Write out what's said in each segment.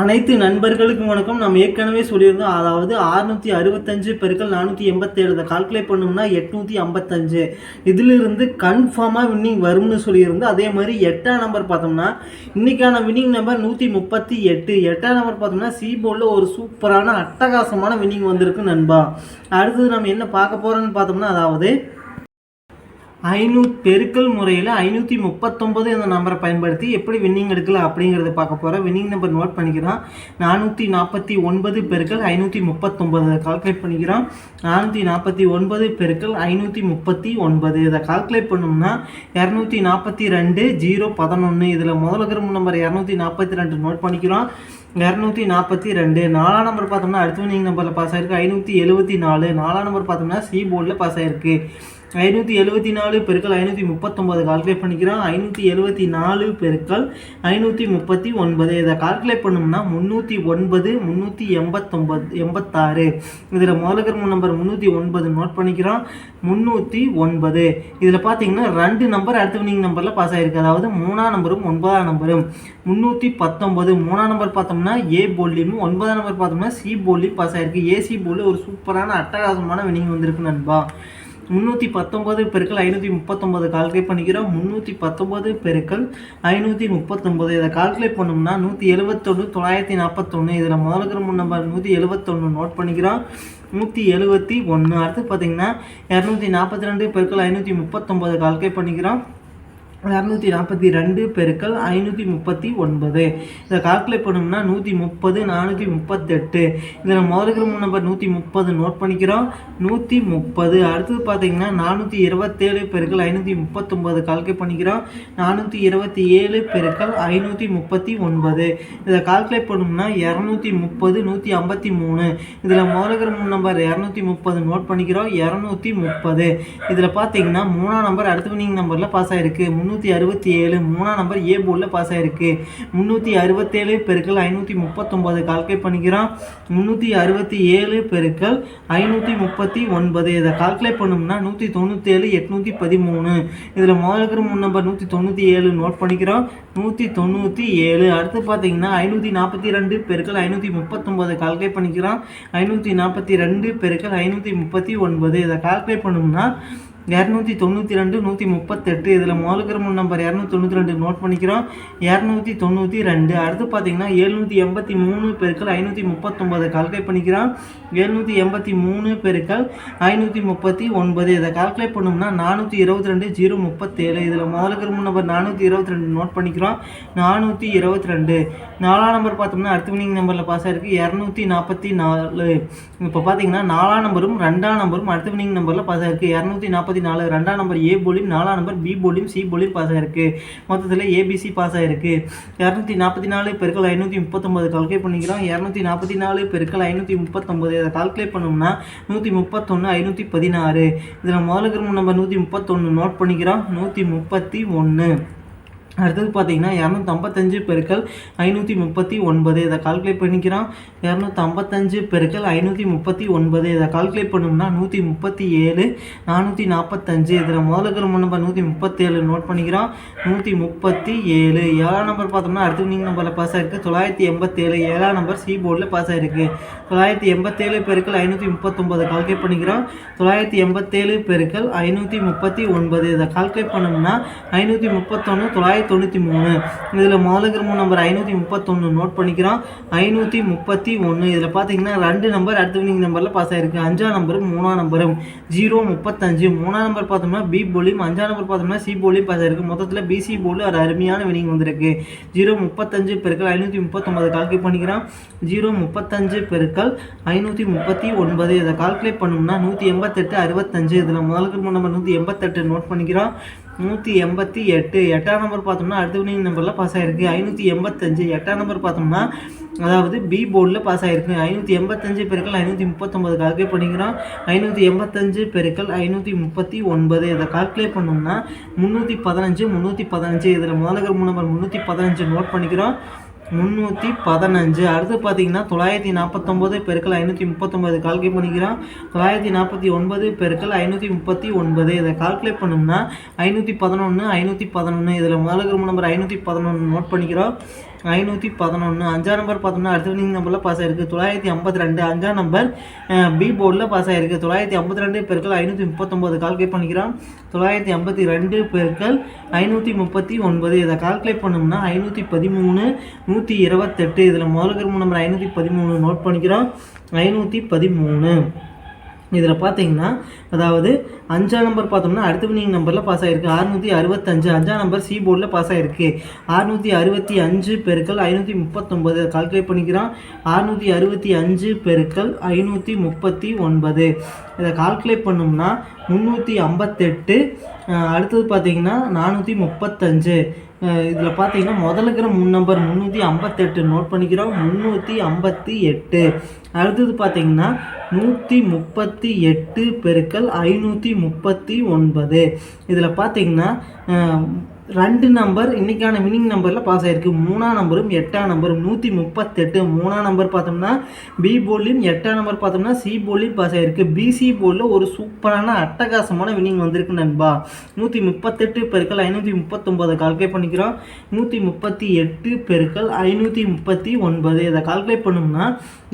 அனைத்து நண்பர்களுக்கும் வணக்கம். நம்ம ஏற்கனவே சொல்லியிருந்தோம் அதாவது அறுநூற்றி அறுபத்தஞ்சு பெருக்கள் நானூற்றி எண்பத்தேழு. இதை கால்குலேட் பண்ணோம்னா எட்நூற்றி ஐம்பத்தஞ்சு. இதிலிருந்து கன்ஃபார்மாக வின்னிங் வரும்னு சொல்லியிருந்தோம் அதே மாதிரி எட்டாம் நம்பர் பார்த்தோம்னா இன்னைக்கான வின்னிங் நம்பர் நூற்றி முப்பத்தி எட்டு. எட்டாம் நம்பர் பார்த்தோம்னா சி போர்டில் ஒரு சூப்பரான அட்டகாசமான வின்னிங் வந்திருக்கு நண்பா. அடுத்தது நம்ம என்ன பார்க்க போகிறோன்னு பார்த்தோம்னா அதாவது ஐநூறு பெருக்கல் முறையில் ஐநூற்றி முப்பத்தொம்பது என்ற நம்பரை பயன்படுத்தி எப்படி வின்னிங் எடுக்கலாம் அப்படிங்கிறத பார்க்க போகிறோம் வின்னிங் நம்பர் நோட் பண்ணிக்கிறோம். நானூற்றி நாற்பத்தி ஒன்பது பெருக்கள் ஐநூற்றி முப்பத்தொம்பது அதை கால்குலேட் பண்ணிக்கிறோம். நானூற்றி நாற்பத்தி ஒன்பது பெருக்கள் ஐநூற்றி முப்பத்தி ஒன்பது இதை கால்குலேட் பண்ணோம்னா இரநூத்தி நாற்பத்தி ரெண்டு ஜீரோ பதினொன்று இதில் முதல்ல இருக்கிற நம்பர் இரநூத்தி நாற்பத்தி ரெண்டு நோட் பண்ணிக்கிறோம். இரநூத்தி நாற்பத்தி ரெண்டு. நாலாம் நம்பர் பார்த்தோம்னா அடுத்த வின்னிங் நம்பரில் பாஸ் ஆயிருக்கு. ஐநூற்றி எழுபத்தி நாலு. நாலாம் நம்பர் பார்த்தோம்னா சி போர்டில் பாஸ் ஆயிருக்கு. ஐநூற்றி எழுபத்தி நாலு பெருக்கள் ஐநூற்றி முப்பத்தொம்பது கால்குலேட் பண்ணிக்கிறோம். ஐநூற்றி எழுபத்தி நாலு பெருக்கள் ஐநூற்றி முப்பத்தி ஒன்பது. இதை கால்குலேட் பண்ணோம்னா முந்நூற்றி ஒன்பது முந்நூற்றி எண்பத்தொம்பது எண்பத்தாறு. இதில் முதலுக்கிற நம்பர் முந்நூற்றி ஒன்பது நோட் பண்ணிக்கிறோம். முந்நூற்றி ஒன்பது. இதில் பார்த்தீங்கன்னா ரெண்டு நம்பர் அடுத்த வினிங் நம்பரில் பாஸ் ஆகிருக்கு அதாவது மூணாம் நம்பரும் ஒன்பதாம் நம்பரும் முந்நூற்றி பத்தொம்பது மூணாம் நம்பர் பார்த்தோம்னா ஏ போலியும் ஒன்பதாம் நம்பர் பார்த்தோம்னா சி போலியும் பாஸ் ஆகிருக்கு ஏசி போலி ஒரு சூப்பரான அட்டகாசமான வினிங் வந்திருக்கு நண்பா. முந்நூற்றி பத்தொம்பது பெருக்கள் ஐநூற்றி முப்பத்தொம்பது கால்குலேட் பண்ணிக்கிறோம். முந்நூற்றி பத்தொம்பது பெருக்கள் ஐநூற்றி முப்பத்தொம்பது இதை கால்குலேட் பண்ணோம்னா நூற்றி எழுபத்தொன்று தொள்ளாயிரத்தி நாற்பத்தொன்று இதில் முதல் முன் நம்பர் நூற்றி எழுபத்தொன்று நோட் பண்ணிக்கிறோம். நூற்றி எழுபத்தி ஒன்று அடுத்து பார்த்தீங்கன்னா இரநூத்தி நாற்பத்தி ரெண்டு பெருக்கள் ஐநூற்றி முப்பத்தொம்பது கால்குலேட் பண்ணிக்கிறோம். இரநூத்தி நாற்பத்தி ரெண்டு பெருக்கள் ஐநூற்றி முப்பத்தி ஒன்பது. இதை கால்குலேட் பண்ணோம்னா நூற்றி முப்பது நானூற்றி முப்பத்தெட்டு. இதில் முதலுக்கு மூணு நம்பர் நூற்றி முப்பது நோட் பண்ணிக்கிறோம். நூற்றி முப்பது. அடுத்தது பார்த்தீங்கன்னா நானூற்றி இருபத்தேழு பெருக்கள் ஐநூற்றி முப்பத்தொம்பது கால்குலேட் பண்ணிக்கிறோம். நானூற்றி இருபத்தி ஏழு பெருக்கள் ஐநூற்றி முப்பத்தி ஒன்பது. இதை கால்குலேட் பண்ணோம்னா இரநூத்தி முப்பது நூற்றி ஐம்பத்தி மூணு. இதில் முதலுக்கு மூணு நம்பர் இரநூத்தி முப்பது நோட் பண்ணிக்கிறோம். இரநூத்தி முப்பது. இதில் பார்த்தீங்கன்னா மூணாம் நம்பர் அடுத்த வினிங் நம்பரில் பாஸ் ஆகிருக்கு முந்நூறு முந்நூற்றி அறுபத்தி ஏழு மூணாம் நம்பர் ஏ போர்டில் பாஸ் ஆயிருக்கு. முந்நூற்றி அறுபத்தேழு பெருக்கள் ஐநூற்றி முப்பத்தொம்போது கால்குலேட் பண்ணிக்கிறோம். முந்நூற்றி அறுபத்தி ஏழு பெருக்கள் ஐநூற்றி முப்பத்தி ஒன்பது. இதை கால்குலேட் பண்ணோம்னா நூற்றி தொண்ணூற்றேழு எட்நூற்றி பதிமூணு. இதில் முதல் இருக்கிற மூணு நம்பர் நூற்றி தொண்ணூற்றி ஏழு நோட் பண்ணிக்கிறோம். நூற்றி தொண்ணூற்றி ஏழு அடுத்து பார்த்தீங்கன்னா ஐநூற்றி நாற்பத்தி ரெண்டு பெருக்கள் ஐநூற்றி முப்பத்தொம்போது கால்குலேட் பண்ணிக்கிறோம். ஐநூற்றி நாற்பத்தி ரெண்டு பெருக்கள் ஐநூற்றி முப்பத்தி ஒன்பது. இதை கால்குலேட் பண்ணோம்னா இரநூத்தி தொண்ணூற்றி ரெண்டு நூற்றி முப்பத்தெட்டு. இதில் முதலுக்கிற நம்பர் இரநூத்தி தொண்ணூற்றி ரெண்டு நோட் பண்ணிக்கிறோம். இரநூத்தி தொண்ணூற்றி ரெண்டு. அடுத்து பார்த்தீங்கன்னா எழுநூற்றி எண்பத்தி மூணு பெருக்கள் ஐநூற்றி முப்பத்தொம்பது கால்குலேட் பண்ணிக்கிறோம். எழுநூற்றி எண்பத்தி மூணு பெருக்கள் ஐநூற்றி முப்பத்தி ஒன்பது. இதை கால்குலேட் பண்ணோம்னா நானூற்றி இருபத்தி ரெண்டு ஜீரோ முப்பத்தேழு. இதில் முதலுக்கிற நம்பர் நானூற்றி இருபத்தி ரெண்டு நோட் பண்ணிக்கிறோம். நானூற்றி இருபத்தி ரெண்டு. நாலாம் நம்பர் பார்த்தோம்னா அடுத்த வினிங் நம்பரில் பாஸ் ஆயிருக்கு. இரநூத்தி நாற்பத்தி நாலு. இப்போ பார்த்தீங்கன்னா நாலாம் நம்பரும் ரெண்டாம் நம்பரும் அடுத்த வினிங் நம்பரில் பாஸ் ஆயிருக்கு. இரநூத்தி நாற்பத்தி நாலு ரெண்டாம் நம்பர் ஏ போலியும் நாலாம் நம்பர் பி போலியும் சி போலியும் பாஸ் ஆயிருக்கு. மொத்தத்தில் ஏபிசி பாஸ் ஆயிருக்கு இரநூத்தி நாற்பத்தி நாலு பெருக்கள் ஐநூற்றி முப்பத்தொம்பது கால்குலேட் பண்ணிக்கிறோம். இரநூத்தி நாற்பத்தி நாலு பெருக்கள் ஐநூற்றி முப்பத்தொம்பது இதை கால்குலேட் பண்ணோம்னா நூற்றி முப்பத்தொன்று ஐநூற்றி பதினாறு இதில் முதலுக்கு நம்பர் நூற்றி முப்பத்தொன்று நோட் பண்ணிக்கிறோம். நூற்றி முப்பத்தி ஒன்று அடுத்தது பார்த்தீங்கன்னா இரநூத்தி ஐம்பத்தஞ்சு பெருக்கள் ஐநூற்றி முப்பத்தி ஒன்பது இதை கால்குலேட் பண்ணிக்கிறோம். இரநூத்தம்பத்தஞ்சு பெருக்கள் ஐநூற்றி முப்பத்தி ஒன்பது இதை கால்குலேட் பண்ணோம்னா நூற்றி முப்பத்தி ஏழு நானூற்றி நாற்பத்தஞ்சு இதில் முதல்ல இருக்கிற நம்பர் நூற்றி முப்பத்தேழு நோட் பண்ணிக்கிறோம். நூற்றி முப்பத்தி ஏழு ஏழாம் நம்பர் பார்த்தோம்னா அடுத்து நீங்கள் நம்பரில் பாஸ் ஆகிருக்கு தொள்ளாயிரத்தி எண்பத்தேழு. ஏழாம் நம்பர் சி போர்டில் பாஸ் ஆகிருக்கு தொள்ளாயிரத்தி எண்பத்தேழு பெருக்கள் ஐநூற்றி முப்பத்தொம்பது கால்குலேட் பண்ணிக்கிறோம். தொள்ளாயிரத்தி எண்பத்தேழு பெருக்கள் ஐநூற்றி முப்பத்தி ஒன்பது இதை கால்குலேட் பண்ணோம்னா ஐநூற்றி முப்பத்தொன்று தொள்ளாயிரத்தி தொண்ணூற்றி மூணு. இதில் மாலகிரமம் மூணு நம்பர் ஐநூற்றி முப்பத்தொன்று நோட் பண்ணிக்கிறோம். ஐநூற்றி முப்பத்தி ஒன்று இதில் பார்த்தீங்கன்னா ரெண்டு நம்பர் அடுத்த வினிங் நம்பரில் பாஸ் ஆயிருக்கு. அஞ்சாம் நம்பரும் மூணாம் நம்பரும் ஜீரோ முப்பத்தஞ்சு. மூணாம் நம்பர் பார்த்தோம்னா பி போலியும் அஞ்சாம் நம்பர் பார்த்தோம்னா சி போலியும் பாஸ் ஆயிருக்கு. மொத்தத்தில் பிசி போலு ஒரு அருமையான வினிங் வந்திருக்கு. ஜீரோ முப்பத்தஞ்சு பெருக்கள் ஐநூற்றி முப்பத்தொம்பது கால்குலேட் பண்ணிக்கிறோம். ஜீரோ முப்பத்தஞ்சு பெருக்கள் ஐநூற்றி முப்பத்தி ஒன்பது. இதை கால்குலேட் பண்ணோம்னா நூற்றி எண்பத்தெட்டு அறுபத்தஞ்சு. இதில் முதலுக்கு மூணு நம்பர் நூற்றி எண்பத்தெட்டு நோட் பண்ணிக்கிறோம். நூற்றி எண்பத்தி எட்டு. எட்டாம் நம்பர் பார்த்தோம்னா அடுத்த வினிங் நம்பரில் பாஸ் ஆயிருக்கு. ஐநூற்றி எண்பத்தஞ்சு. எட்டாம் நம்பர் பார்த்தோம்னா அதாவது பி போர்டில் பாஸ் ஆயிருக்கு. ஐநூற்றி எண்பத்தஞ்சு பெருக்கள் ஐநூற்றி முப்பத்தொம்பது கால்குலேட் பண்ணிக்கிறோம். ஐநூற்றி எண்பத்தஞ்சு பெருக்கள் ஐநூற்றி முப்பத்தி ஒன்பது. இதை கால்குலேட் பண்ணோம்னா முந்நூற்றி பதினஞ்சு முந்நூற்றி பதினஞ்சு. இதில் முதலகர் மூணு நம்பர் முந்நூற்றி பதினஞ்சு நோட் பண்ணிக்கிறோம். முந்நூற்றி பதினஞ்சு. அடுத்து பார்த்தீங்கன்னா தொள்ளாயிரத்தி நாற்பத்தொம்போது பெருக்கள் ஐநூற்றி முப்பத்தொம்பது கால்குலேட் பண்ணிக்கிறோம். தொள்ளாயிரத்தி நாற்பத்தி ஒன்பது பெருக்கள் ஐநூற்றி முப்பத்தி ஒன்பது இதை கால்குலேட் பண்ணோம்னா ஐநூற்றி பதினொன்று ஐநூற்றி பதினொன்று இதில் முதல்ல நம்பர் ஐநூற்றி பதினொன்று நோட் பண்ணிக்கிறோம். ஐநூற்றி பதினொன்று அஞ்சாம் நம்பர் பார்த்தோம்னா அடுத்த வினிங் நம்பரில் பாஸ் ஆயிருக்கு. தொள்ளாயிரத்தி ஐம்பத்தி ரெண்டு. அஞ்சாம் நம்பர் பி போர்டில் பாஸ் ஆயிருக்கு. தொள்ளாயிரத்தி ஐம்பத்தி ரெண்டு பெருக்கள் ஐநூற்றி முப்பத்தொம்போது கால்குலேட் பண்ணிக்கிறோம் தொள்ளாயிரத்தி ஐம்பத்தி ரெண்டு பெருக்கள் ஐநூற்றி முப்பத்தி ஒன்பது. இதை கால்குலேட் பண்ணோம்னா ஐநூற்றி பதிமூணு நூற்றி இருபத்தெட்டு. இதில் முதல் நம்பர் ஐநூற்றி பதிமூணு நோட் பண்ணிக்கிறோம். ஐநூற்றி பதிமூணு. இதில் பார்த்தீங்கன்னா அதாவது அஞ்சாம் நம்பர் பார்த்தோம்னா அடுத்த வினிங் நம்பரில் பாஸ் ஆகிருக்கு அறுநூற்றி அறுபத்தஞ்சு அஞ்சாம் நம்பர் சி போர்டில் பாஸ் ஆகிருக்கு அறுநூற்றி அறுபத்தி அஞ்சு பெருக்கள் ஐநூற்றி முப்பத்தொம்பது கால்குலேட் பண்ணிக்கிறான் அறுநூற்றி அறுபத்தி அஞ்சு பெருக்கள் ஐநூற்றி முப்பத்தி ஒன்பது. இதை கால்குலேட் பண்ணோம்னா முந்நூற்றி ஐம்பத்தெட்டு அடுத்தது பார்த்தீங்கன்னா நானூற்றி முப்பத்தஞ்சு. இதில் பார்த்தீங்கன்னா முதல்ல இருக்கிற மூணு நம்பர் முந்நூற்றி ஐம்பத்தெட்டு நோட் பண்ணிக்கிறோம். முந்நூற்றி ஐம்பத்தி எட்டு. அடுத்தது பார்த்தீங்கன்னா நூற்றி முப்பத்தி எட்டு பெருக்கல் ஐநூற்றி முப்பத்தி ஒன்பது. இதில் பார்த்தீங்கன்னா ரெண்டு நம்பர் இன்றைக்கான வினிங் நம்பரில் பாஸ் ஆகிருக்கு மூணாம் நம்பரும் எட்டாம் நம்பரும் நூற்றி முப்பத்தெட்டு. மூணாம் நம்பர் பார்த்தோம்னா பி போல்லையும் எட்டாம் நம்பர் பார்த்தோம்னா சி போல்லையும் பாஸ் ஆகிருக்கு பிசி போர்டில் ஒரு சூப்பரான அட்டகாசமான வினிங் வந்திருக்கு நண்பா. நூற்றி முப்பத்தெட்டு பெருக்கள் ஐநூற்றி முப்பத்தொம்பதை கால்குலேட் பண்ணிக்கிறோம். நூற்றி முப்பத்தி எட்டு பெருக்கள் ஐநூற்றி முப்பத்தி ஒன்பது. இதை கால்குலேட் பண்ணோம்னா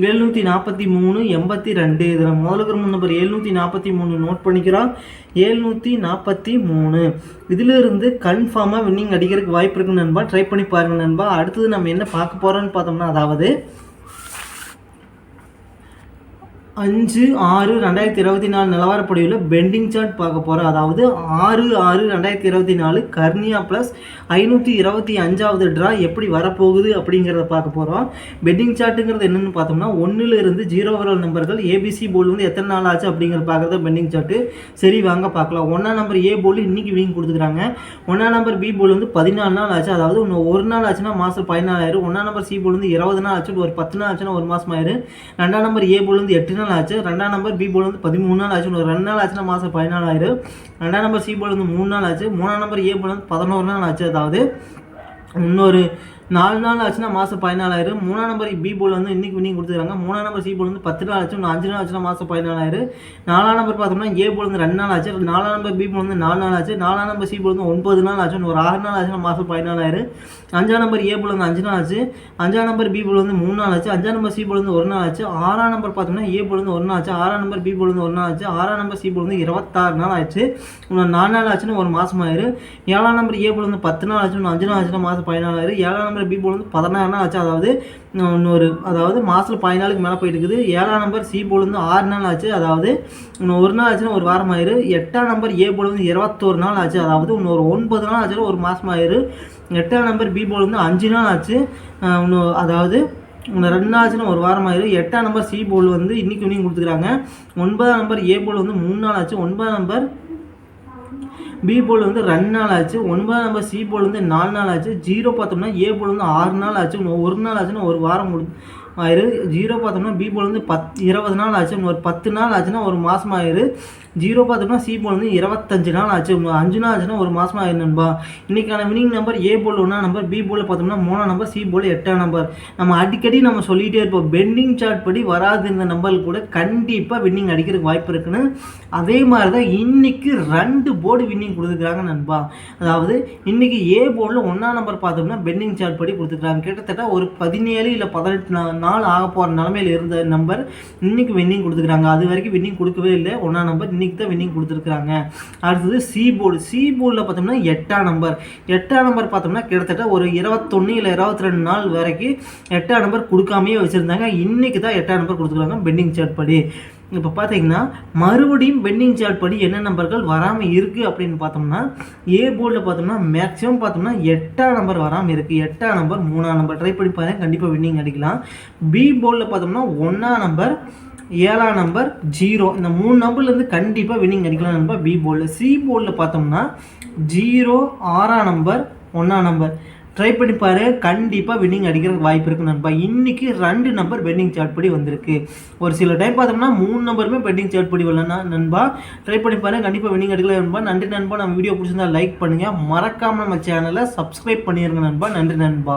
எழுநூற்றி நாற்பத்தி மூணு எண்பத்தி ரெண்டு. இதில் முதலுக்கு நம்பர் எழுநூற்றி நாற்பத்தி மூணு நோட் பண்ணிக்கிறோம். எழுநூற்றி நாற்பத்தி மூணு. இதிலிருந்து கன்ஃபார்மாக வின்னிங் அடிக்கிறதுக்கு வாய்ப்பு இருக்குன்னு நண்பா. ட்ரை பண்ணி பாருங்கள் நண்பா. அடுத்தது நம்ம என்ன பார்க்க போகிறோன்னு பார்த்தோம்னா அதாவது அஞ்சு ஆறு ரெண்டாயிரத்தி இருபத்தி நாலு நிலவரப்படியில் பெண்டிங் சார்ட் பார்க்க போகிறோம் அதாவது ஆறு ஆறு ரெண்டாயிரத்தி இருபத்தி நாலு கர்னியா ப்ளஸ் ஐநூற்றி இருபத்தி அஞ்சாவது ட்ரா எப்படி வரப்போகுது அப்படிங்கிறத பார்க்க போகிறோம் பெண்டிங் சார்ட்டுங்கிறது என்னென்னு பார்த்தோம்னா ஒன்றுலேருந்து ஜீரோ வர நம்பர்கள் ஏபிசி போல் வந்து எத்தனை நாள் ஆச்சு அப்படிங்கிறத பார்க்குறது பெண்டிங் சார்ட்டு சரி வாங்க பார்க்கலாம். ஒன்றாம் நம்பர் ஏ போல் இன்றைக்கி வீங்க கொடுத்துக்கிறாங்க. ஒன்றாம் நம்பர் பி போல் வந்து பதினாலு நாள் ஆச்சு. அதாவது இன்னும் ஒரு நாள் ஆச்சுன்னா மாதம் பதினாலாயிரம். ஒன்றாம் நம்பர் சி போல் வந்து இருபது நாள் ஆச்சு ஒரு பத்து நாள் ஆச்சுன்னா ஒரு மாதம் ஆயிரும் ரெண்டாம் நம்பர் ஏ போல் வந்து எட்டு நாள் ஆச்சு ரெண்டாம் நம்பர் பி போல் வந்து பதிமூணு நாள் ஆச்சு ஒரு ரெண்டு நாள் ஆச்சுன்னா மாதம் பதினாலாயிரம் ரெண்டாம் நம்பர் சி போல் வந்து மூணு நாள் ஆச்சு மூணாம் நம்பர் ஏ போல் வந்து பதினோரு நாள் ஆச்சு அதாவது இன்னொரு நாலு நாள் ஆச்சுன்னா மாதம் பதினாலாயிரம் மூணாம் நம்பர் பி போல் வந்து இன்னைக்கு வினிங் கொடுத்துருக்காங்க மூணாம் நம்பர் சி போல் வந்து பத்து நாள் ஆச்சு அஞ்சு நாள் ஆச்சுன்னா மாதம் பதினாலாயிரம் நாலாம் நம்பர் பார்த்தோம்னா ஏ போல் வந்து ரெண்டு நாள் ஆச்சு நாலாம் நம்பர் பி போல் வந்து நாலு நாள் ஆச்சு நாலாம் நம்பர் சி போல் வந்து ஒன்பது நாள் ஆச்சு ஒரு ஆறு நாள் ஆச்சுன்னா மாதம் பதினாலாயிரம் அஞ்சாம் நம்பர் ஏ போல் வந்து அஞ்சு நாள் ஆச்சு அஞ்சாம் நம்பர் பி போல் வந்து மூணு நாள் ஆச்சு அஞ்சாம் நம்பர் சி போல் வந்து ஒரு நாள் ஆச்சு ஆறாம் நம்பர் பார்த்தோம்னா ஏ போல் வந்து ஒரு நாள் ஆச்சு ஆறாம் நம்பர் பி போல் வந்து ஒரு நாள் ஆச்சு ஆறாம் நம்பர் சி போல் வந்து இருபத்தாறு நாள் ஆச்சு இன்னும் நாலு நாள் ஆச்சுன்னா ஒரு மாதம் ஆயிரும் ஏழாம் நம்பர் ஏ போல் வந்து பத்து நாள் ஆச்சு இன்னும் அஞ்சு நாள் ஆச்சுன்னா மாதம் பதினாலாயிரம் ஏழாம் நம்பர் பி போல் வந்து பதினாறு நாள் ஆச்சு. அதாவது இன்னொரு அதாவது மாதத்தில் பதினாலுக்கு மேலே போயிட்டு இருக்குது ஏழாம் நம்பர் சி போல் வந்து ஆறு நாள் ஆச்சு. அதாவது இன்னும் ஒரு நாள் ஆச்சுன்னா ஒரு வாரம் ஆயிரு. எட்டாம் நம்பர் ஏ போல் வந்து இருபத்தோரு நாள் ஆச்சு. அதாவது இன்னொரு ஒன்பது நாள் ஆச்சுன்னா ஒரு மாதம் ஆயிரு. எட்டாம் நம்பர் பி போல் வந்து அஞ்சு நாள் ஆச்சு. இன்னும் அதாவது இன்னும் ரெண்டு நாள் ஆச்சுன்னா ஒரு வாரம் ஆயிரு. எட்டாம் நம்பர் சி போல் வந்து இன்றைக்கி இன்னும் கொடுத்துருக்காங்க ஒன்பதாம் நம்பர் ஏ போல் வந்து மூணு நாள் ஆச்சு. ஒன்பதாம் நம்பர் பி போல் வந்து ரெண்டு நாள் ஆச்சு. ஒன்பதாம் நம்பர் சி போல் வந்து நாலு நாள் ஆச்சு. ஜீரோ பார்த்தோம்னா ஏ போல் வந்து ஆறு நாள் ஆச்சு. ஒரு நாள் ஆச்சுன்னா ஒரு வாரம் முடி ஆயிரு. ஜீரோ பார்த்தோம்னா பி போல் வந்து பத் இருபது நாள் ஆச்சு. ஒரு பத்து நாள் ஆச்சுன்னா ஒரு மாதம் ஆயிரு. ஜீரோ பார்த்தோம்னா சி போல் வந்து இருபத்தஞ்சு நாள் ஆச்சு. அஞ்சு நாள் ஆச்சுன்னா ஒரு மாதமாக ஆயிரு இன்றைக்கான வினிங் நம்பர் ஏ போல் ஒன்றா நம்பர் பி போல் பார்த்தோம்னா மூணாம் நம்பர் சி போல் எட்டாம் நம்பர் நம்ம அடிக்கடி நம்ம சொல்லிகிட்டே இருப்போம். பெண்டிங் சார்ட் படி வராது இந்த நம்பர் கூட கண்டிப்பாக வின்னிங் அடிக்கிறதுக்கு வாய்ப்பு இருக்குன்னு. அதே மாதிரி தான் இன்றைக்கி ரெண்டு போர்டு வின்னிங் கொடுத்துருக்குறாங்க நண்பா. அதாவது இன்றைக்கி ஏ போர்டில் ஒன்றாம் நம்பர் பார்த்தோம்னா பெண்டிங் சார்ட் படி கொடுத்துருக்காங்க. கிட்டத்தட்ட ஒரு பதினேழு இல்லை பதினெட்டு நாள் ஆக போகிற நிலமையில் இருந்த நம்பர் இன்றைக்கி வின்னிங் கொடுத்துக்கிறாங்க அது வரைக்கும் வின்னிங் கொடுக்கவே இல்லை. ஒன்றாம் நம்பர் இன்னைக்கு தான் வின்னிங் கொடுத்துருக்குறாங்க. அடுத்தது சி போர்டு சி போர்டில் பார்த்தோம்னா எட்டாம் நம்பர் எட்டாம் நம்பர் பார்த்தோம்னா கிட்டத்தட்ட ஒரு இருபத்தொன்று இல்லை இருபத்தி ரெண்டு நாள் வரைக்கும் எட்டாம் நம்பர் கொடுக்காமையே வச்சுருந்தாங்க. இன்றைக்கி தான் எட்டாம் நம்பர் கொடுத்துருக்காங்க பெண்டிங் சார்ட் படி. இப்போ பார்த்தீங்கன்னா மறுபடியும் பெண்டிங் சார்ட் படி என்ன நம்பர்கள் வராமல் இருக்குது அப்படின்னு பார்த்தோம்னா ஏ போர்டில் பார்த்தோம்னா மேக்ஸிமம் பார்த்தோம்னா எட்டாம் நம்பர் வராமல் இருக்குது எட்டாம் நம்பர் மூணாம் நம்பர் ட்ரை பண்ணி பாருங்கள் கண்டிப்பாக வின்னிங் அடிக்கலாம். பி போர்டில் பார்த்தோம்னா ஒன்றாம் நம்பர் ஏழாம் நம்பர் ஜீரோ இந்த மூணு நம்பர்லேருந்து கண்டிப்பாக வின்னிங் அடிக்கலாம் நம்பர் பி போர்டில் சி போர்டில் பார்த்தோம்னா ஜீரோ ஆறாம் நம்பர் ஒன்றாம் நம்பர் ட்ரை பண்ணி பாரு. கண்டிப்பாக வின்னிங் அடிக்கிறதுக்கு வாய்ப்பு இருக்குது நண்பா. இன்றைக்கி ரெண்டு நம்பர் பெண்டிங் சார்ட் படி வந்திருக்கு. ஒரு சில டைம் பார்த்தோம்னா மூணு நம்பருமே பெண்டிங் சார்ட் படி வரலன்னா நண்பா ட்ரை பண்ணி பாரு. கண்டிப்பாக வின்னிங் அடிக்கல நண்பா. நன்றி நண்பா. நம்ம வீடியோ பிடிச்சிருந்தா லைக் பண்ணுங்கள் மறக்காமல் நம்ம சேனலை சப்ஸ்கிரைப் பண்ணிடுங்க நண்பா. நன்றி நண்பா.